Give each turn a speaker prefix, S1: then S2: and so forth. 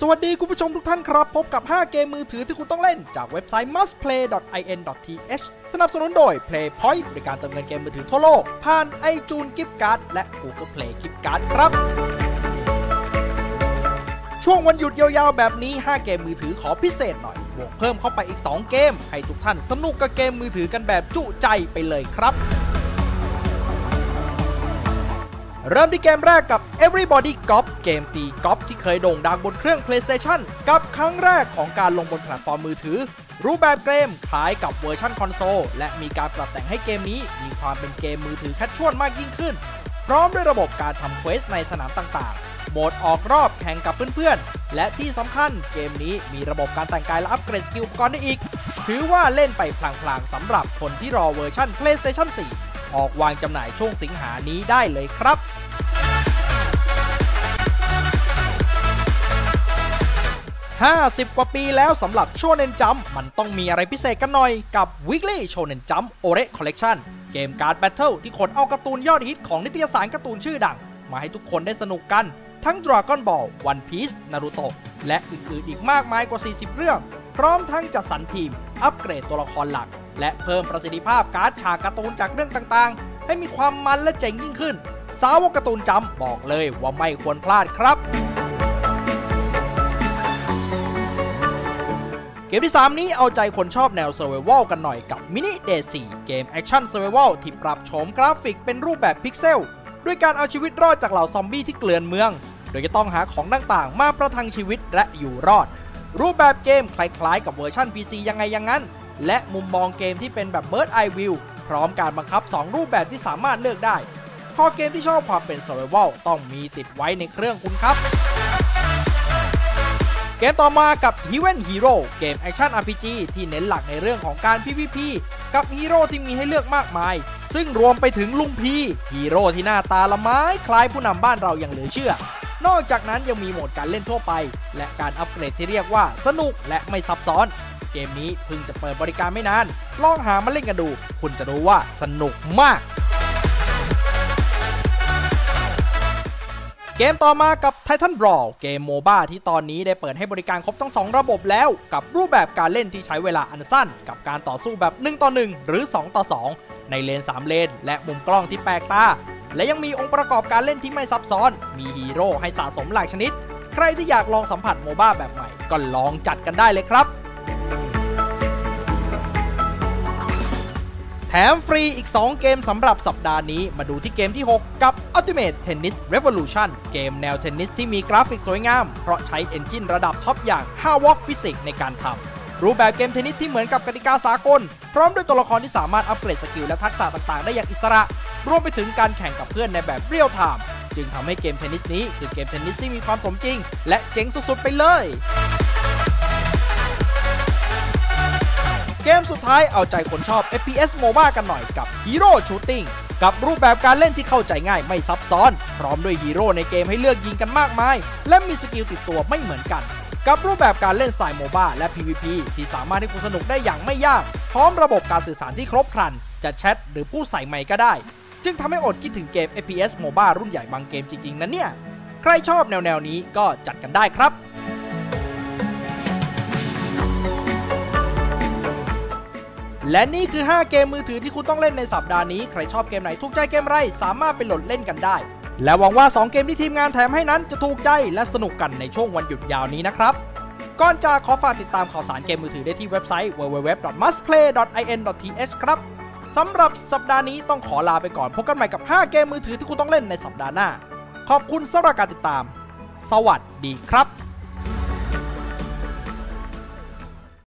S1: สวัสดีคุณผู้ชมทุกท่านครับ พบกับ 5 เกมมือถือที่คุณต้องเล่นจากเว็บไซต์ mustplay.in.th สนับสนุนโดย Playpoint บริการเติมเงินเกมมือถือทั่วโลก ผ่าน iTunes Gift Card และ Google Play Gift Card ครับ ช่วงวันหยุดยาวๆ แบบนี้ 5 เกมมือถือขอพิเศษหน่อย บวกเพิ่มเข้าไปอีก 2 เกม ให้ทุกท่านสนุกกับเกมมือถือกันแบบจุใจไปเลยครับ เริ่มที่เกมแรกกับ Everybody Golf เกมตีกอล์ฟที่เคยโด่งดังบนเครื่อง PlayStation กับครั้งแรกของการลงบนแพลตฟอร์มมือถือ รูปแบบเกมคล้ายกับเวอร์ชันคอนโซล และมีการปรับแต่งให้เกมนี้มีความเป็นเกมมือถือแคชชวลมากยิ่งขึ้น พร้อมด้วยระบบการทำเควสในสนามต่างๆ โหมดออกรอบแข่งกับเพื่อนๆ และที่สำคัญเกมนี้มีระบบการแต่งกายและอัปเกรดสกิลอุปกรณ์ได้อีก ถือว่าเล่นไปพลางๆสำหรับคนที่รอเวอร์ชัน PlayStation 4 ออกวางจำหน่ายช่วงสิงหานี้ได้เลยครับ50 กว่าปีแล้วสำหรับโชเนนจัมมันต้องมีอะไรพิเศษกันหน่อยกับ Weekly Shonen Jump Ore Collection เกมการ์ดแบทเทิลที่ขนเอาการ์ตูนยอดฮิตของนิตยสารการ์ตูนชื่อดัง มาให้ทุกคนได้สนุกกัน ทั้ง Dragon Ball One Piece Naruto และอื่นๆอีกมากมายกว่า 40 เรื่อง พร้อมทั้งจัดสรรทีม อัปเกรดตัวละครหลัก และเพิ่มประสิทธิภาพการ์ดฉากการ์ตูนจากเรื่องต่างๆ ให้มีความมันและเจ๋งยิ่งขึ้น สาวกการ์ตูนจำบอกเลยว่าไม่ควรพลาดครับ เกมที่ 3 นี้เอาใจคนชอบแนว Survival กันหน่อยกับ Mini Day 4เกมแอคชั่น Survival ที่ปรับโฉมกราฟิกเป็นรูปแบบพิกเซลด้วยการเอาชีวิตรอดจากเหล่าซอมบี้ที่เกลื่อนเมือง โดยจะต้องหาของต่างๆ มาประทังชีวิตและอยู่รอด รูปแบบเกมคล้ายๆ กับเวอร์ชัน PC ยังไงอย่างนั้น และมุมมองเกมที่เป็นแบบ Bird Eye View พร้อมการบังคับ 2 รูปแบบที่สามารถเลือกได้ ข้อเกมที่ชอบความเป็น Survival ต้องมีติดไว้ในเครื่องคุณครับ เกมต่อมากับ h e v e n Hero เกมแอคชั่น RPG ที่เน้นหลักในเรื่องของการ PVP กับฮีโร่ที่มีให้เลือกมากมาย ซึ่งรวมไปถึงลุงพีฮีโร่ที่หน้าตาละไม้คล้ายผู้นำบ้านเราอย่างเหลือเชื่อ นอกจากนั้นยังมีโหมดการเล่นทั่วไป และการอัปเกรดที่เรียกว่าสนุกและไม่ซับซ้อน เกมนี้เพิ่งจะเปิดบริการไม่นาน ลองหามาเล่นกันดู คุณจะรู้ว่าสนุกมาก เกมต่อมากับ Titan Brawl เกมโมบ้าที่ตอนนี้ได้เปิดให้บริการครบทั้ง 2 ระบบแล้ว กับรูปแบบการเล่นที่ใช้เวลาอันสั้น กับการต่อสู้แบบ 1 ต่อ 1 หรือ 2 ต่อ 2 ในเลน 3 เลน และมุมกล้องที่แปลกตาและยังมีองค์ประกอบการเล่นที่ไม่ซับซ้อน มีฮีโร่ให้สะสมหลายชนิด ใครที่อยากลองสัมผัสโมบ้าแบบใหม่ ก็ลองจัดกันได้เลยครับ แถมฟรีอีก 2 เกมสำหรับสัปดาห์นี้ มาดูที่เกมที่ 6 กับ Ultimate Tennis Revolution เกมแนวเทนนิสที่มีกราฟิกสวยงาม เพราะใช้เอนจินระดับท็อปอย่าง h a w o k Physics ในการทำ รูปแบบเกมเทนนิสที่เหมือนกับกติกาสากล พร้อมด้วยตัวละครที่สามารถอัปเกรดสกิลและทักษะต่างๆ ได้อย่างอิสระ รวมไปถึงการแข่งกับเพื่อนในแบบเรียลไทม์จึงทำให้เกมเทนนิสนี้คือเกมเทนนิสที่มีความสมจริง และเจ๋งสุดๆไปเลย เกมสุดท้ายเอาใจคนชอบ FPS MOBA กันหน่อยกับ Hero Shooting กับรูปแบบการเล่นที่เข้าใจง่ายไม่ซับซ้อน พร้อมด้วยฮีโร่ในเกมให้เลือกยิงกันมากมาย และมีสกิลติดตัวไม่เหมือนกัน กับรูปแบบการเล่นสไตล์ MOBA และ PVP ที่สามารถให้คุณสนุกได้อย่างไม่ยาก พร้อมระบบการสื่อสารที่ครบครัน จะแชทหรือพูดใส่ไมค์ก็ได้ จึงทำให้อดคิดถึงเกม FPS MOBA รุ่นใหญ่บางเกมจริงๆนะเนี่ย ใครชอบแนวๆนี้ก็จัดกันได้ครับ และนี่คือ 5 เกมมือถือที่คุณต้องเล่นในสัปดาห์นี้ ใครชอบเกมไหนถูกใจเกมไร สามารถไปโหลดเล่นกันได้ และหวังว่า 2 เกมที่ทีมงานแถมให้นั้นจะถูกใจและสนุกกันในช่วงวันหยุดยาวนี้นะครับ ก่อนจากขอฝากติดตามข่าวสารเกมมือถือได้ที่เว็บไซต์ www.mustplay.in.th ครับสำหรับสัปดาห์นี้ต้องขอลาไปก่อนพบกันใหม่กับ 5 เกมมือถือที่คุณต้องเล่นในสัปดาห์หน้า ขอบคุณสำหรับการติดตาม สวัสดีครับ